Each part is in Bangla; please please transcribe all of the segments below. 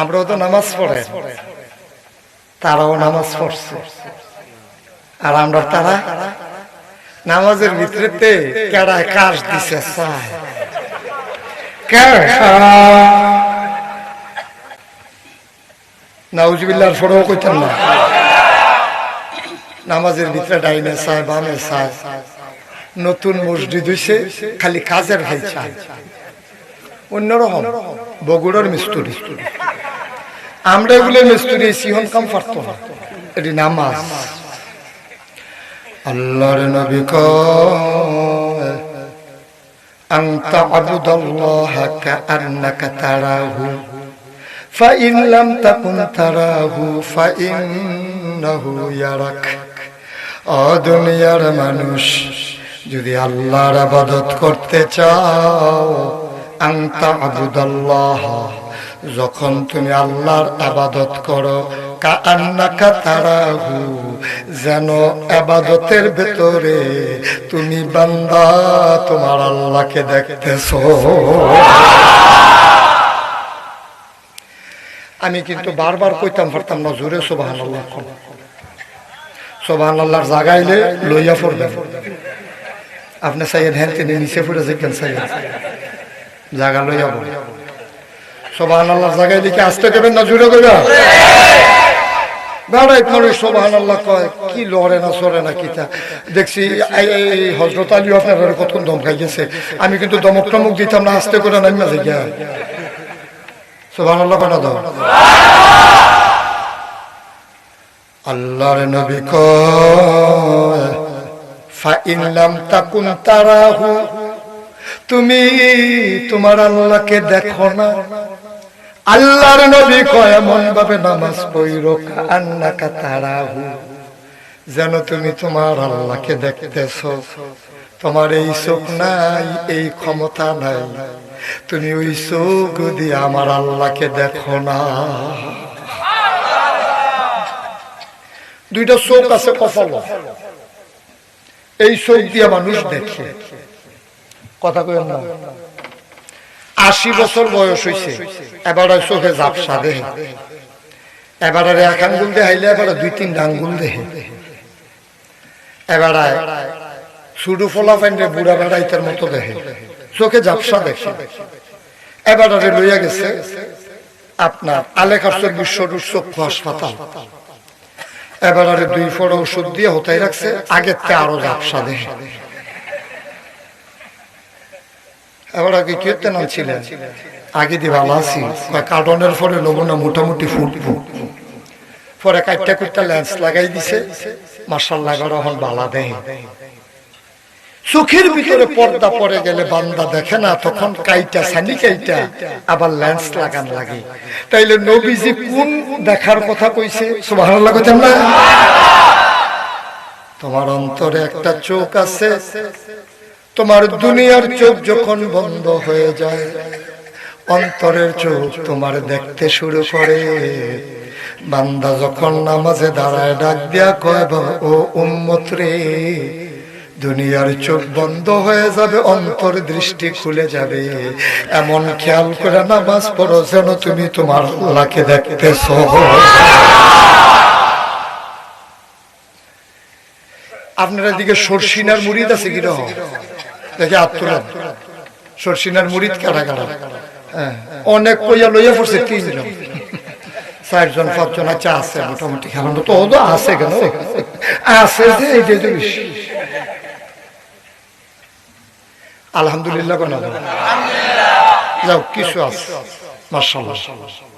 আমরাও তো নামাজ পড়ে। তারাও নামাজ পড়ছে। আর আমরা তারা নামাজের ভিতরেতে কেডায় কাশ দিছে নাউজবিল্লার ফোড়ও কইতেন না। নামাজের ভিতরে ডাইনে চায় বামে চায় নতুন মসজিদ হইছে, খালি কাজের ভাই চায় অন্যরকম, বগুড়ার মিস্তুরি। আমরা এগুলো মিস্তুরি সিহন কাম পারতো না এটি নামাজ আল্লাহর নবী কয় أنت عبد الله كأنك تراه فإن لم تكن تراه فإنه يراك ও দুনিয়ার মানুষ যদি আল্লাহর আবাদত করতে চাও আংতা আবুদাল্লাহ যখন তুমি আল্লাহর আবাদত করো কান্নাকা তারাহু, যেন আবাদতের ভেতরে তুমি বান্দা, তোমার আল্লাহকে দেখতেছো। আমি কিন্তু বারবার কইতাম পারতাম না, জোরে সোবাহান আল্লাহ সোবাহান আল্লাহর জাগাইলে লইয়া পড়বেন আপনি চাইয়েন হ্যাঁ তিনি নিচে পড়ে যেতেন চাইয়েন। জাগা লইয়া বলে সোবাহান আল্লাহর জাগাই দিকে আসতে দেবেন না জুড়ে আল্লাহ কয়, কি না না কিতা? দেখছি, এই- দম খাই আমি কিন্তু দমক টমক দিতাম না, আস্তে করে নামিয়া যাই গিয়া সোবাহান আল্লাহ পাঠা দাও। আল্লাহর নবী কয় তারাহু। তুমি তোমার আল্লাহকে দেখো না। আল্লাহর নবী কয় এমন ভাবে নামাজ পড়ো কান্নাকা তারাহু যেন তুমি তোমার আল্লাহকে দেখতেছো। তোমার এই চোখ নাই, এই ক্ষমতা নাই। তুমি ওই চোখ দিয়ে আমার আল্লাহকে দেখো না। দুইটা চোখ আছে কপাল। এই চোখ দিয়ে মানুষ দেখে। কথা কই না। আশি বছর বয়স হয়েছে এবার চোখে ঝাপসা দেহে। এবার এক আঙ্গুল দেখাইলে এবার দুই তিন আঙ্গুল দেহে। এবার সুডু ফলা পাইলে বুড়া বেড়াইতের মতো দেখে চোখে ঝাপসা দেখে। এবার লইয়া গেছে আপনার আলেখার বিশ্বরূপ চক্ষু হাসপাতাল। এবার দুই ফোড়া ওষুধ দিয়ে হতাই রাখছে, আগের তে আরও ঝাপসা দেখে এবার আগে কি হতে নাম ছিলেন আগে দিয়ে ভালো আছি। কার্টনের লোক না, মোটামুটি ফুটবো। পরে কাইটটা কুইটটা লেন্স লাগাই দিছে। মার্শাল্লাহ এখন বালা দেয় চোখের ভিতরে পর্দা পড়ে গেলে বান্দা দেখে না, তখন কাইটা সানি কাইটা আবার লেন্স লাগান লাগে। তাইলে নবীজি কোন দেখার কথা কইছে? সুবহানাল্লাহ কইতাম না তোমার অন্তরে একটা চোখ আছে। তোমার দুনিয়ার চোখ যখন বন্ধ হয়ে যায়, অন্তরের চোখ তোমার দেখতে শুরু করে। বান্দা যখন নামাজে দাঁড়ায়, ডাক দিয়া কয় ও উম্মত রে, দুনিয়ার চোখ বন্ধ হয়ে যাবে, অন্তর দৃষ্টি খুলে যাবে। এমন খেয়াল করে নামাজ পড়ো যেন তুমি তোমার আল্লাহকে দেখতেছ। আপনার এদিকে সরসিনার মুড়িদ আছে কীরকম দেখে আত্মরাত সরসিনার মুড়িদ কাটা কাটা হ্যাঁ, অনেক কইয়া লইয়া পড়ছে তিনজন। চারজন পাঁচজন আছে আছে মোটামুটি। এখন তো ও আছে কেন? আছে যে এইটাই তো বেশি। আলহামদুলিল্লাহ কেন? যাও কিছু আছে। মার্শাল্লাহ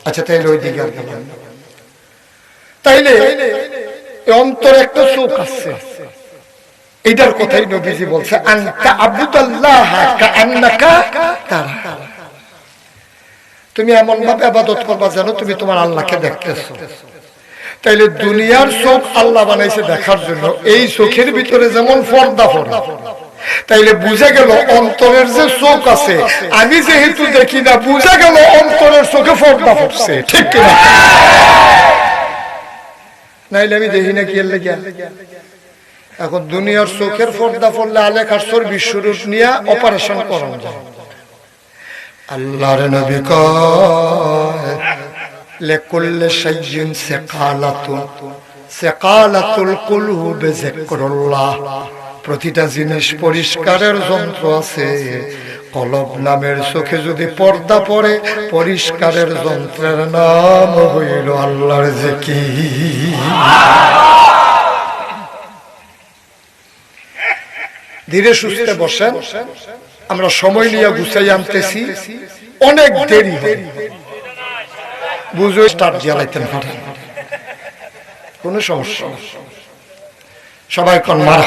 আচ্ছা তাইলে ওই দিকে আর তাইলে অন্তর একটা চোখ আছে। এইটার কথাই নবীজি বলছে তুমি এমন ভাবে আবাদত করবা যেন তুমি তোমার আল্লাহকে দেখতেছো। তাইলে দুনিয়ার চোখ আল্লাহ বানাইছে দেখার জন্য, এই চোখের ভিতরে যেমন পর্দা পড়ে। তাইলে বুঝে গেল অন্তরের যে চোখ আছে, আমি যেহেতু দেখি না, বুঝে গেল অন্তরের চোখে পর্দা পড়ছে, ঠিক কিনা? নাইলে আমি দেখি না কি এখন দুনিয়ার চোখের পর্দা পড়লে আলেখার কাশর বিশ্বরূপ নিয়ে অপারেশন করানো যায়। আল্লাহর নবী প্রতিটা জিনিস পরিষ্কারের যন্ত্র আছে। কলব নামের চোখে যদি পর্দা পড়ে, পরিষ্কারের যন্ত্রের নাম হইল আল্লাহর কি ধীরে সুস্থে বসেন। আমরা সময় নিয়ে গুছাই আনতেছি। অনেক দেরি বুঝে, স্টার্ট জ্বালাইতেন পারেন কোন সমস্যা সবাই কোন মার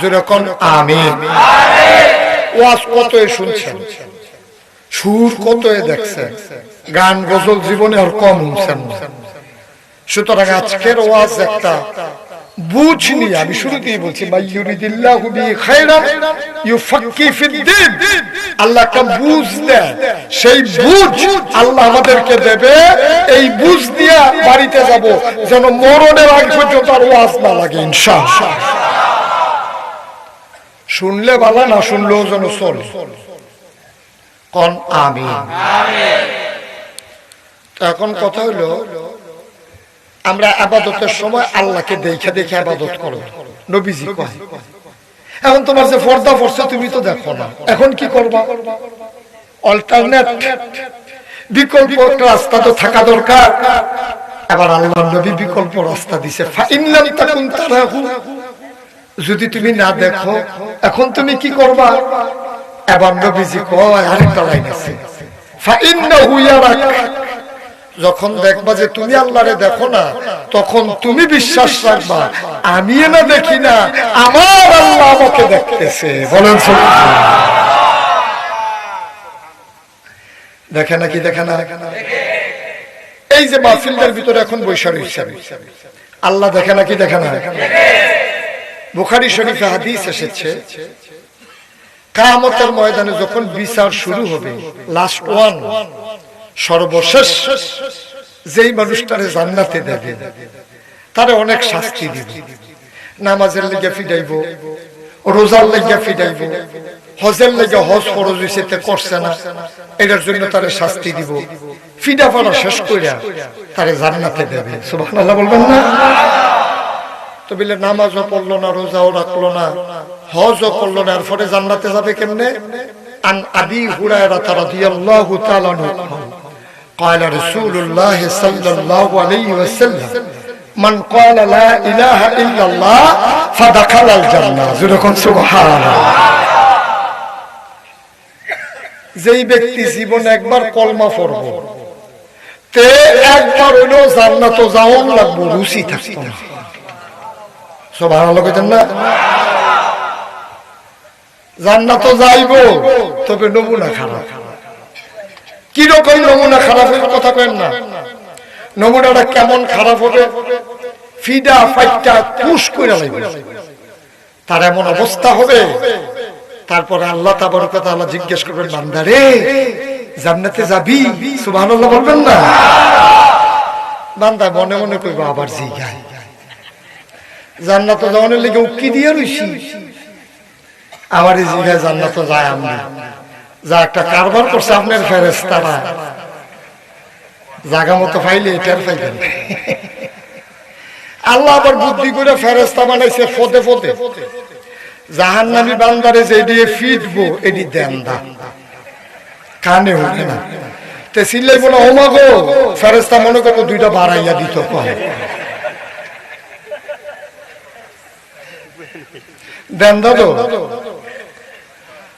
জোরে কোন আমি ওয়াজ কত শুনছেন? সুর কত দেখছেন? গান, গজল জীবনে আর কম শুনছেন সুতরাং আজকের ওয়াজ একটা বুঝ নিয়ে আমি শুরুতেই বলছি আল্লাহ বুঝ সেই বুঝ আল্লাহ আমাদেরকে দেবে, এই বুঝ দিয়ে বাড়িতে যাব, যেন মরণের আগ পর্যন্ত আর ওয়াজ না লাগে শুনলে ভালো, না শুনলেও যেন চলে। কন, আমিন। তো এখন কথা হলো আমরা আবাদতের সময় আল্লাহকে দেখে দেখে আবাদত করো। নবীজি কয়। এখন তোমার যে পর্দা পড়ছে তুমি তো দেখো না। এখন কি করবা? অল্টারনেট বিকল্প রাস্তা তো থাকা দরকার। এবার আল্লাহ নবী বিকল্প রাস্তা দিছে। যদি তুমি না দেখো, এখন তুমি কি করবা? এবার নবীজি কয়, আরেকটা লাইন আছে। ফাইন্নাহু ইয়ারাক। যখন দেখবা যে তুমি আল্লাহরে দেখো না, তখন তুমি বিশ্বাস রাখবা আমি না দেখি না, আমার আল্লাহ আমাকে দেখতেছে। বলেন দেখে না কি দেখে না? এই যে ভিতরে এখন বৈশাখ হিসাবে আল্লাহ দেখে না কি দেখে না? বুখারি শরীফে হাদিস এসেছে, কামতের ময়দানে যখন বিচার শুরু হবে লাস্ট ওয়ান সর্বশেষ যেই মানুষটারে জান্নাতে দেবে, তারে অনেক শাস্তি দিব। নামাজের লেগে ফিডাইব রোজার লেগে ফিডাইব হজের লেগে হজ ফরজ তে করছে না, এটার জন্য তারে শাস্তি দিব। ফিডা পড়া শেষ কইরা তারে জান্নাতে দেবে। সুবহানাল্লাহ বলবেন না? তো বলে নামাজও পড়ল না, রোজাও রাখল না, হজও করল না, এরপরে জান্নাতে যাবে কেমনে? আন আবি হুরায়রা রাদিয়াল্লাহু তাআলা قال رسول الله صلى الله عليه وسلم من قال لا اله الا الله فدخل الجنه যেরকম সুবহানাল্লাহ যেই ব্যক্তি জীবনে একবার কলমা পড়ব তে একবার হইলেও জান্নাত যাওয়ান লাগবো রুচি থাকতো না সুবহানাল্লাহ কইতেন না জান্নাত যাইব তবে নমুনা খারাপ কীরকম নমুনা খারাপের কথা কেন না? নমুনাটা কেমন খারাপ হবে? ফিডা ফাইটা পুশ করে লাগবে তার এমন অবস্থা হবে। তারপরে আল্লাহ তাবারক তাআলা জিজ্ঞেস করবেন, বান্দা রে, জান্নাতে যাবি? সুবহানাল্লাহ বলবেন না। বান্দা মনে মনে কইবা, আবার জিগায়। জান্নাত যাওয়ানোর লেগে উকি দিয়ে রইছি। আমার এই জিগায় জান্নাত যায় আমি যা একটা কারবার করছে আপনার ফেরেস তারা জাগা মতো ফাইলে এটার ফাইলেন আল্লাহ আবার বুদ্ধি করে ফেরেস্তা বানাইছে ফদে ফদে। জাহান নামি বান্দারে যে দিয়ে ফিটবো এটি দেন দা কানে উঠে না। তে সিল্লাই বলে ওমা গো ফেরেস্তা মনে করব দুইটা বাড়াইয়া দিত কয় দেন দাদু তো।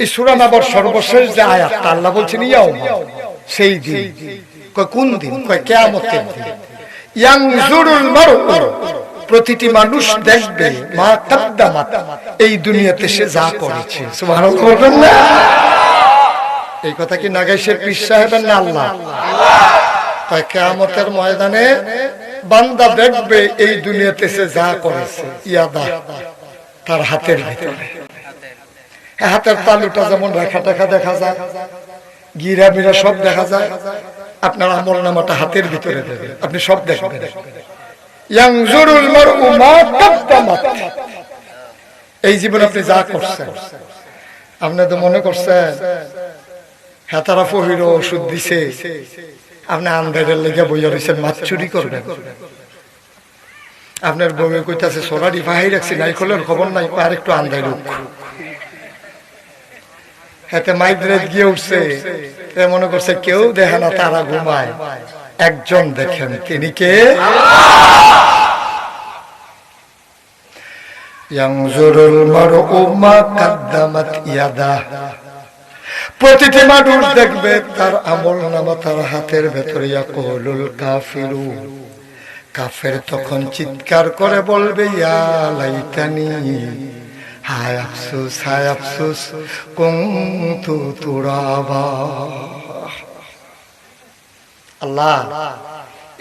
এই সুরা নাবার সর্বশেষ যে আয়াতটা আল্লাহ বলছেন ইয়াও সেই দিন। কয় কোন দিন? কয় কেয়ামতের দিন। ইয়াংজুরুল প্রতিটি মানুষ দেখবে মা এই দুনিয়াতে সে যা করেছে। সুবহানাল্লাহ। বলবেন না এই কথা কি নাগাইশের পীর সাহেবের না আল্লাহ? কয় কেয়ামতের ময়দানে বান্দা দেখবে এই দুনিয়াতে সে যা করেছে ইয়াদা তার হাতের ভিতরে। হাতের তালুটা যেমন রেখা টেখা দেখা যায়, গিরা মিরা সব দেখা যায়, আপনার আমল নামাটা হাতের ভিতরে দেবে, আপনি সব দেখবেন। এই জীবনে আপনি যা করছেন, আপনি তো মনে করছেন হ্যাঁ তারা ফহির ওষুধ দিছে, আপনি আন্দারের লেগে বইয়া রয়েছেন মাছ চুরি করবেন। আপনার বউয়ে কইতাছে, সোনারি বাহাই রাখছি নাই খোলের খবর নাই, আর একটু আন্দাই রুখ হাতে মাইগ্রেট গিয়ে উঠছে। মনে করছে, কেউ দেখে না, তারা ঘুমায়। একজন দেখেন, তিনি কে? প্রতিটি মানুষ দেখবে, তার আমল নামা তার হাতের ভেতরে কাফিরু। কাফের তখন চিৎকার করে বলবে, ইয়া লাইতানি। হায় আফসোস হায় আফসোস কুনতু তুরাবা আল্লাহ,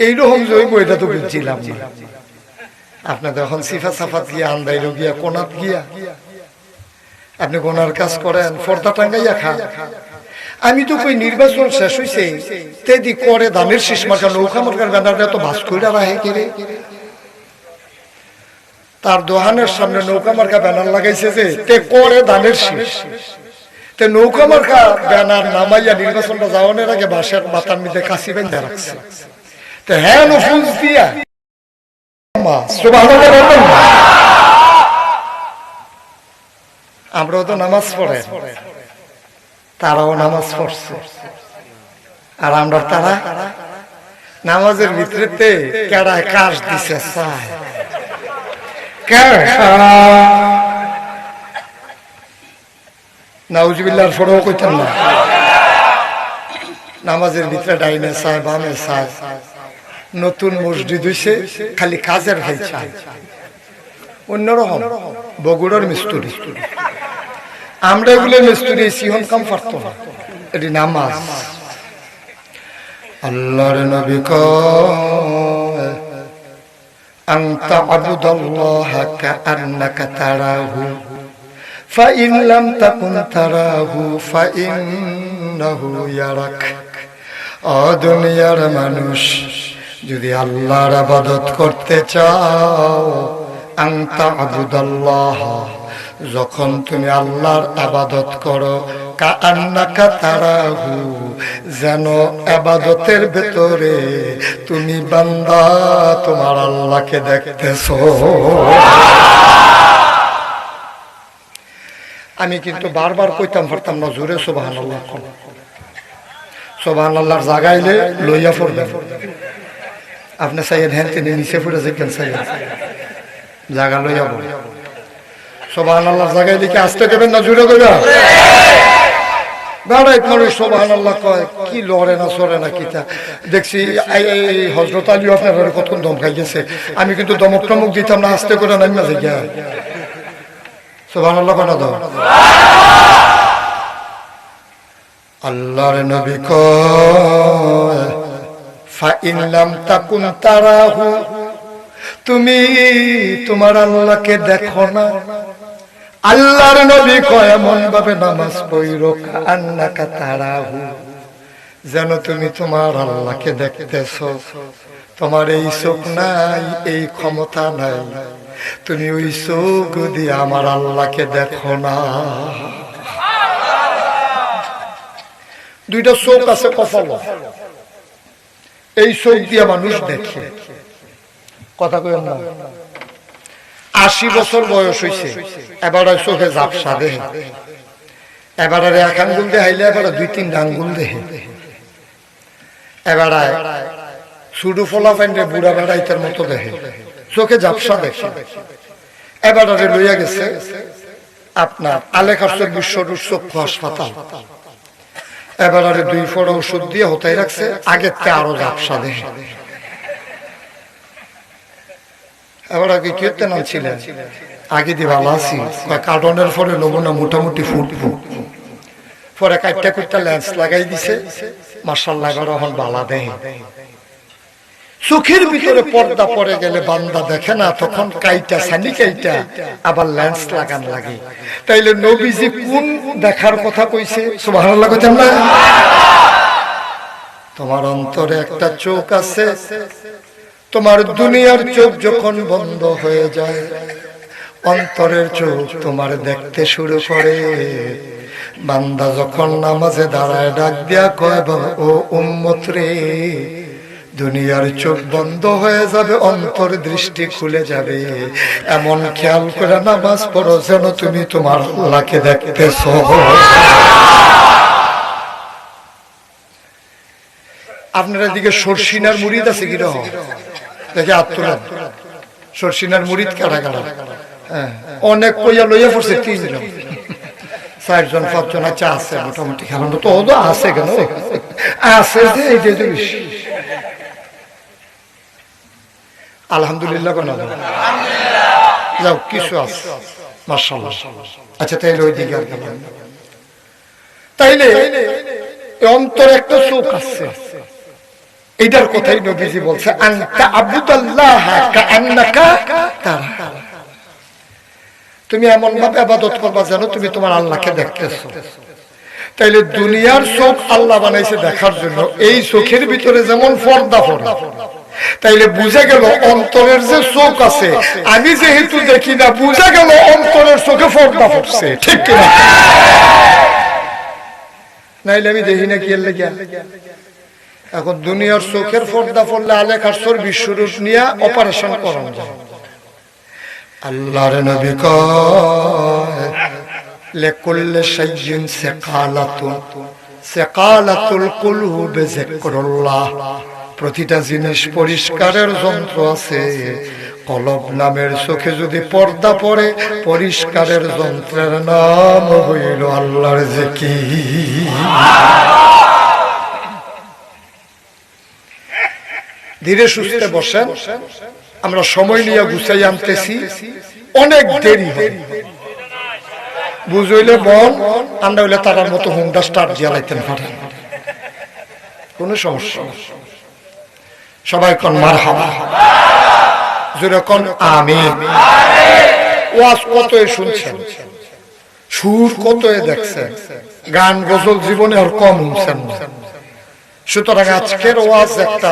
এইরকম জৈব এটা তো বুঝছিলাম আপনাদের এখন সিফা সাফাত গিয়া, আন্দাইল গিয়া, কোনাত গিয়া। আপনি গোনার কাজ করেন ফর্দা টাঙ্গাইয়া খান। আমি তো কই নির্বাচন শেষ হইছে, তেদি করে দামের শেষ মার্কা নৌকা মার্কার ব্যানারটা তো ভাস কইরা রাহে কেরে তার দোহানের সামনে নৌকা মার্কা ব্যানার লাগাইছে যে, তে করে দানের শেষ। তে নৌকা মার্কা ব্যানার নামাইয়া নির্বাচনটা যাওয়ানোর আগে বাসের মাথার মধ্যে কাশি বেঁধে রাখছে। তে হ্যাঁ ফুল দিয়া? আমরাও তো নামাজ পড়ে। তারাও নামাজ পড়ছে। আর আমরা তারা? নামাজের ভিতরেতে কেড়ায় কাশ দিছে, চায়। নাউজবিল্লার ফোড়ও কইতেন না। নামাজের ভিতরে ডাইনে চায় বামে চায় নতুন মসজিদ হইছে, খালি কাজের ভাই চায় অন্যরকম, বগুড়ার মিস্তুরি। আমরা এগুলো মিস্তুরি, সিহন কাম পারতো না। এটি নামাজ। আল্লাহর নবী আনতা আবুদাল্লাহ কাআন্নাকা তারাহু فإن لم تكن تراه فإنه يراك ও দুনিয়ার মানুষ যদি আল্লাহর আবাদত করতে চাও আংতা আবুদাল্লাহ যখন তুমি আল্লাহর আবাদত করো কান্নাকা তারাহু যেন আবাদতের ভেতরে তুমি বান্দা, তোমার আল্লাহকে দেখতেছো। আমি কিন্তু বারবার কইতাম পারতাম না জোরে সোবাহান আল্লাহ সোবাহান আল্লাহর জাগাইলে লইয়া পড়বেন। আপনি চাইয়েন হ্যাঁ তিনি নিচে পড়ে যেতেন চাইয়েন জাগা লইয়া পড়ে সোবাহান আল্লাহর জাগাইলে কি আসতে দেবেন না জোরে কইবা বেড়াই মানুষ সোবাহান আল্লাহ কয়, কি লড়ে না সরে না কিতা দেখছি, এই হজরত আলী আপনার কতক্ষণ দমকাই গেছে আমি কিন্তু দমক টমক দিতাম না, আস্তে করে নামিয়া যাই সুবহানাল্লাহ কনা দাও? আল্লাহর নবী কয় লাম তাকুন তারাহু, তুমি তোমার আল্লাহকে দেখো না। আল্লাহর নবী কয়, এমন ভাবে নামাজ পড়ো আন্নাকা তারাহু যেন তুমি তোমার আল্লাহকে দেখতেছো। তোমার এই চোখ নাই, এই ক্ষমতা নাই। তুমি ওই চোখ দিয়ে আমার আল্লাহকে দেখো না। দুইটা চোখ আছে কপাল। এই চোখ দিয়ে মানুষ দেখে। কথা কই না। আশি বছর বয়স হয়েছে এবার চোখে ঝাপসা দেহে। এবার এক আঙ্গুল দেখাইলে এবার দুই তিন আঙ্গুল দেহে। এবার সুডু ফলা পাইন্ডে বুড়া বেড়াইতের মতো দেখে চোখে ঝাপসা দেখে। এবার লইয়া গেছে আপনার আলেখার বিশ্বর চক্ষু হাসপাতাল। এবার দুই ফোড়া ওষুধ দিয়ে হতাই রাখছে আগের তে আরও ঝাপসা দেখে এবার আগে কেতে নাম ছিলেন? আগে দিয়ে ভালো আছি কার্টনের পরে লোবো না মোটামুটি ফুটবো। পরে কাটটা কুটটা লেন্স লাগাই দিছে। মার্শাল্লাহ এখন বালা দেহে চোখের ভিতরে পর্দা পড়ে গেলে বান্দা দেখে না, তখন কাইটা সানি কাইটা আবার লেন্স লাগান লাগে। তাইলে নবীজি কোন দেখার কথা কইছে? কইতাম না? তোমার অন্তরে একটা চোখ আছে তোমার দুনিয়ার চোখ যখন বন্ধ হয়ে যায়, অন্তরের চোখ তোমার দেখতে শুরু করে। বান্দা যখন নামাজে দাঁড়ায়, ডাক দিয়া কয়, বাবা, ও উম্মত রে, দুনিয়ার চোখ বন্ধ হয়ে যাবে, অন্তর দৃষ্টি খুলে যাবে। এমন খেয়াল করে নামাজ পড়ো যেন তুমি তোমার আল্লাহকে দেখতেছ। আপনার এদিকে সরসিনার মুড়িদ আছে কীরকম? দেখে আত্মলাভ সরসিনার মুড়িদ কারা কারা? হ্যাঁ, অনেক কইয়া লইয়া পড়ছে তিনজন চারজন পাঁচজন আছে আছে মোটামুটি এখন তো আছে কেন? আছে যে এই যে আলহামদুলিল্লাহ যাও কিছু আছে। মার্শাল্লাহ আচ্ছা তাইলে ওই দিকে আর তাইলে অন্তর একটা চোখ আছে। এটার কথাই নবীজি বলছে তুমি এমন ভাবে আবাদত করবা জানো তুমি তোমার আল্লাহকে দেখতেছো। তাইলে দুনিয়ার চোখ আল্লাহ বানাইছে দেখার জন্য, এই চোখের ভিতরে যেমন পর্দা পড়ে, তাইলে বুঝা গেল অন্তরের যে চোখ আছে, আমি যেহেতু দেখি না, বুঝা গেল অন্তরের চোখে পর্দা পড়ছে, ঠিক কিনা? নাইলে আমি দেখি না কি এখন দুনিয়ার চোখের পর্দা পড়লে আলেখার চর্বি শুরুট নিয়ে অপারেশন করানো যায়। আল্লাহর নবী কয় লেকুল্লে শাইইন সাকালাতুন, সাকালাতুল কুলুবে যিকরুল্লাহ। প্রতিটা জিনিস পরিষ্কারের যন্ত্র আছে। কলব নামের চোখে যদি পর্দা পড়ে, পরিষ্কারের যন্ত্রের নাম হইল আল্লাহর জিকির। ধীরে সুস্থে বসেন। আমরা সময় নিয়ে গুছাই আনতেছি। অনেক দেরি হবে। বুঝইলে বন আমরা হইলে তারার মতো হুন্ডা স্টার্ট দিয়া লাইতেন পারেন কোনো সমস্যা সবাই কন মার হাবা জোরে কন আমি ওয়াজ কত শুনছেন? সুর কত দেখছেন? গান গজল জীবনে আর কম শুনছেন সুতরাং আজকের ওয়াজ একটা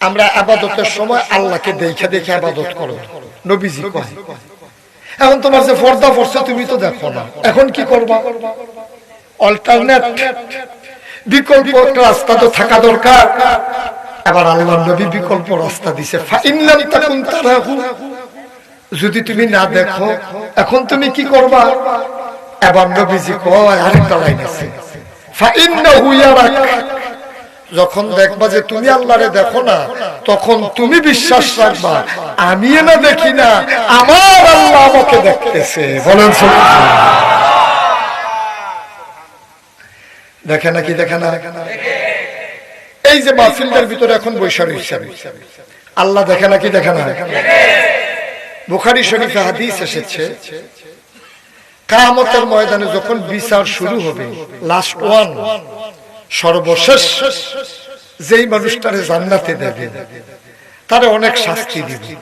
আমরা আবাদতের সময় আল্লাহকে দেখে দেখে আবাদত করো। নবীজি কয়। এখন তোমার যে পর্দা পড়ছে, তুমি তো দেখো না। এখন কি করবা? অল্টারনেট বিকল্প রাস্তা তো থাকা দরকার। আবার আল্লাহ নবী বিকল্প রাস্তা দিছে। যদি তুমি না দেখো, এখন তুমি কি করবা? এবার নবীজি কয়, আরেকটা লাইন আছে। ফাইন্নাহু ইয়ারাক। যখন দেখবা যে তুমি আল্লাহরে দেখো না, তখন তুমি বিশ্বাস রাখবা আমি না দেখি না, আমার আল্লাহ আমাকে দেখতেছে। বলেন দেখে নাকি দেখে না? এই যে মাহফিলটার ভিতরে এখন বৈশাখ হিসাবে আল্লাহ দেখে নাকি দেখে না? বুখারি শরীফে হাদিস এসেছে কামতের ময়দানে যখন বিচার শুরু হবে লাস্ট ওয়ান সর্বশেষ যেই মানুষটারে জান্নাতে দেবে, তারে অনেক শাস্তি দিবে।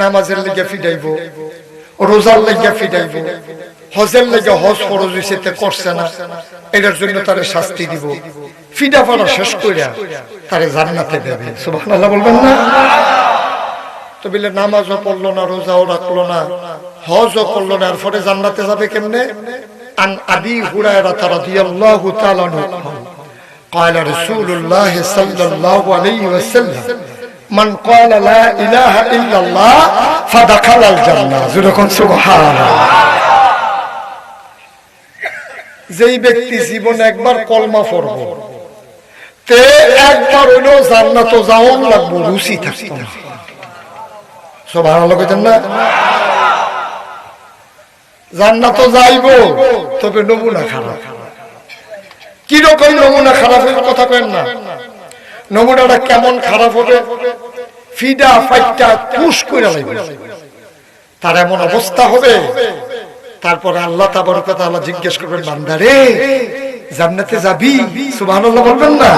নামাজের লেগে ফিডাইব রোজার লেগে ফিডাইব হজের লেগে হজ ফরজ হইছে করছে না, এটার জন্য তারে শাস্তি দিব। ফিডা ফাড়া শেষ কইরা তারে জান্নাতে দেবে। সুবহানাল্লাহ বলবেন না? তো বলে নামাজও পড়ল না, রোজাও রাখল না, হজও করল না, এরপরে জান্নাতে যাবে কেমনে? আন আবি হুরায়রা রাদিয়াল্লাহু তাআলা আনহু। قال رسول الله صلى الله عليه وسلم من قال لا اله الا الله فدخل الجنه যখন সুবহানাল্লাহ যেই ব্যক্তি জীবনে একবার কলমা পড়ব তে একবার হইলো জান্নাত যাওয়ার লাগবো রুচি থাকতো না ভালো লাগেছেন না জান্নাত যাইব তবে নমুনা খারাপ কীরকম নমুনা খারাপ হবে কথা কেন না। নমুনাটা কেমন খারাপ হবে? ফিডা ফাইটটা পুশ করে লাগবে তার এমন অবস্থা হবে। তারপরে আল্লাহ তাবার কথা আল্লাহ জিজ্ঞেস করবেন বান্দারে জান্নাতে যাবি? সুবহানাল্লাহ বলবেন না।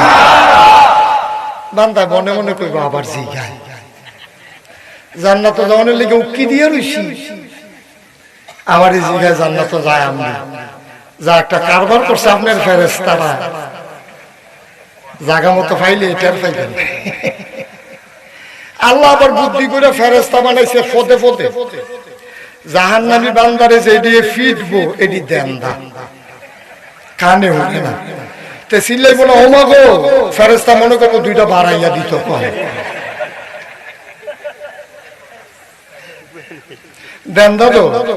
বান্দা মনে মনে করব আবার জিগায়। জান্নাত যাওয়ানের লিগে উকি দিয়ে রইছি। এই জিগায় জান্নাত যায় আমরা। যা একটা কারবার করছে আপনার ফেরেস্তারা জাগা মতো ফাইলে এটার আল্লাহ আবার বুদ্ধি করে ফেরেস্তা বানাইছে ফতে ফতে জাহান নামি বান্দারে যে দিয়ে ফিটবো এটি দেন দা কানে উঠে না। তে সিল্লাই বলে ওমাগো ফেরেস্তা মনে করব দুইটা বাড়াইয়া দিত দেন দাদু তো?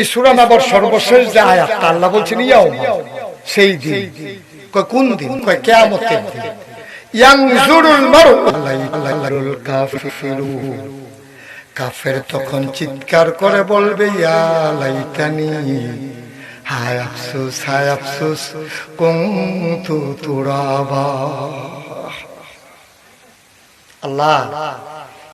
এই সুরা নাবার সর্বশেষ যে আয়াতটা আল্লাহ বলছেন ইয়াও সেই দিন। কয় কোন দিন? কয় কেয়ামতের দিন। ইয়ানজুরুল মারউ। আল্লাহুল কাফিরুন। কাফের তখন চিৎকার করে বলবে ইয়া লাইতানি হায় আফসোস হায় আফসোস কুনতু তুরাবা। আল্লাহ